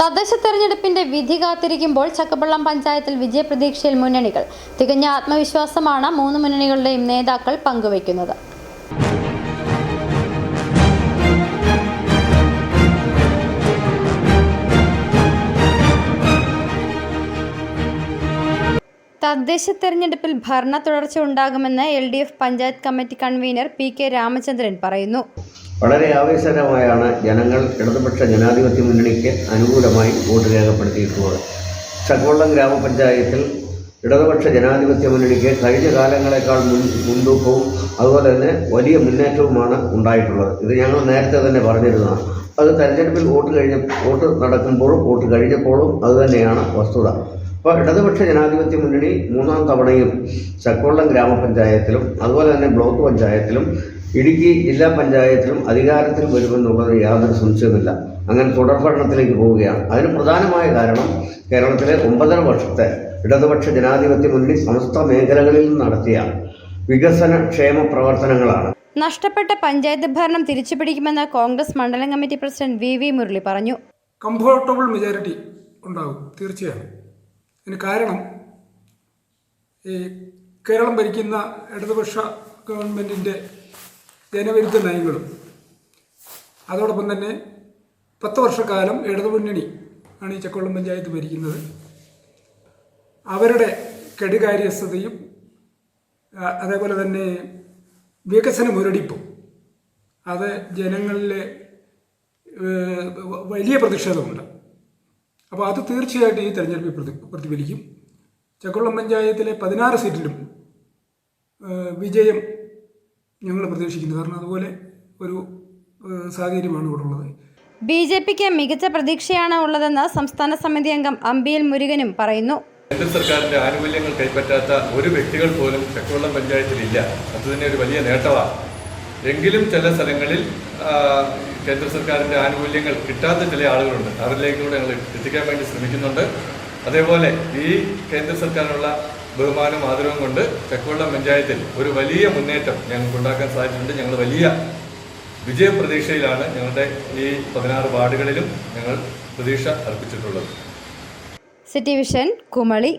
തദ്ദേശ തെരഞ്ഞെടുപ്പിന്റെ വിധി കാത്തിരിക്കുമ്പോൾ ചക്കപ്പള്ളം പഞ്ചായത്തിൽ വിജയപ്രതീക്ഷയിൽ മുന്നണികൾ. തികഞ്ഞ ആത്മവിശ്വാസമാണ് മൂന്ന് മുന്നണികളുടെയും നേതാക്കൾ പങ്കുവയ്ക്കുന്നത്. തദ്ദേശ തെരഞ്ഞെടുപ്പിൽ ഭരണ തുടർച്ച ഉണ്ടാകുമെന്ന് L D F panchayat committee convener P K Ramachandran പറയുന്നു. വളരെ ആവേശകരമായാണ് ജനങ്ങൾ ഇടതുപക്ഷ ജനാധിപത്യ മുന്നണിക്ക് അനുകൂലമായി വോട്ട് രേഖപ്പെടുത്തിയിട്ടുള്ളത്. ചക്കോളം ഗ്രാമപഞ്ചായത്തിൽ ഇടതുപക്ഷ ജനാധിപത്യ മുന്നണിക്ക് കഴിഞ്ഞ കാലങ്ങളെക്കാൾ മുൻ മുൻതൂക്കവും അതുപോലെ തന്നെ വലിയ മുന്നേറ്റവുമാണ് ഉണ്ടായിട്ടുള്ളത്. ഇത് ഞങ്ങൾ നേരത്തെ തന്നെ പറഞ്ഞിരുന്നതാണ്. അത് തെരഞ്ഞെടുപ്പിൽ വോട്ട് കഴിഞ്ഞ വോട്ട് നടക്കുമ്പോഴും വോട്ട് കഴിഞ്ഞപ്പോഴും അതുതന്നെയാണ് വസ്തുത. അപ്പോൾ ഇടതുപക്ഷ ജനാധിപത്യ മുന്നണി മൂന്നാം തവണയും ചക്കോളം ഗ്രാമപഞ്ചായത്തിലും അതുപോലെ തന്നെ ബ്ലോക്ക് പഞ്ചായത്തിലും ഇടുക്കി ജില്ലാ പഞ്ചായത്തിലും അധികാരത്തിൽ വരുമെന്നുള്ളത് യാതൊരു സംശയവുമില്ല. അങ്ങനെ തുടർഭരണത്തിലേക്ക് പോവുകയാണ്. അതിന് പ്രധാനമായ കാരണം കേരളത്തിലെ ഒമ്പതര വർഷത്തെ ഇടതുപക്ഷ ജനാധിപത്യ മുന്നണി സമസ്ത മേഖലകളിൽ നടത്തിയ വികസന ക്ഷേമ പ്രവർത്തനങ്ങളാണ്. നഷ്ടപ്പെട്ട പഞ്ചായത്ത് ഭരണം തിരിച്ചു പിടിക്കുമെന്ന് കോൺഗ്രസ് മണ്ഡലം committee president V V Murali പറഞ്ഞു. കംഫോർട്ടബിൾ മെജോറിറ്റി ഉണ്ടാകും തീർച്ചയായും അതിന് കാരണം ഈ കേരളം ഭരിക്കുന്ന ഇടതുപക്ഷ ഗവൺമെന്റിന്റെ ജനവിരുദ്ധ നയങ്ങളും അതോടൊപ്പം തന്നെ പത്ത് വർഷക്കാലം ഇടതുമുന്നണി ആണ് ഈ ചക്കോളം പഞ്ചായത്ത് ഭരിക്കുന്നത്. അവരുടെ കെടുകാര്യസ്ഥതയും അതേപോലെ തന്നെ വികസന മുരടിപ്പും അത് ജനങ്ങളിലെ വലിയ പ്രതിഷേധമുണ്ട്. അപ്പോൾ അത് തീർച്ചയായിട്ടും ഈ തെരഞ്ഞെടുപ്പിൽ പ്രതി പ്രതിഫലിക്കും. ചക്കുളം പഞ്ചായത്തിലെ പതിനാറ് സീറ്റിലും വിജയം ഞങ്ങൾ പ്രതീക്ഷിക്കുന്നു കാരണം അതുപോലെ ഒരു സാഹചര്യമാണ് ഇവിടെ ഉള്ളത് ബി ജെ പിക്ക് മികച്ച പ്രതീക്ഷയാണ് ഉള്ളതെന്ന് സംസ്ഥാന സമിതി അംഗം അമ്പിയൽ മുരുകനും പറയുന്നു. കേന്ദ്ര സർക്കാരിന്റെ ആനുകൂല്യങ്ങൾ കൈപ്പറ്റാത്ത ഒരു വ്യക്തികൾ പോലും ചക്കുവള്ളം പഞ്ചായത്തിലില്ല അത് തന്നെ ഒരു വലിയ നേട്ടമാണ്. എങ്കിലും ചില സ്ഥലങ്ങളിൽ കേന്ദ്ര സർക്കാരിന്റെ ആനുകൂല്യങ്ങൾ കിട്ടാത്ത ചില ആളുകളുണ്ട്. അവരിലേക്കൂടെ ഞങ്ങൾ എത്തിക്കാൻ വേണ്ടി ശ്രമിക്കുന്നുണ്ട്. അതേപോലെ ഈ കേന്ദ്ര സർക്കാരിനുള്ള ബഹുമാനവും ആദരവും കൊണ്ട് ചക്കുവള്ളം പഞ്ചായത്തിൽ ഒരു വലിയ മുന്നേറ്റം ഞങ്ങൾക്ക് ഉണ്ടാക്കാൻ സാധിച്ചിട്ടുണ്ട്. ഞങ്ങൾ വലിയ വിജയപ്രതീക്ഷയിലാണ് ഞങ്ങളുടെ ഈ പതിനാറ് വാർഡുകളിലും ഞങ്ങൾ പ്രതീക്ഷ അർപ്പിച്ചിട്ടുള്ളത്. City vision Kumily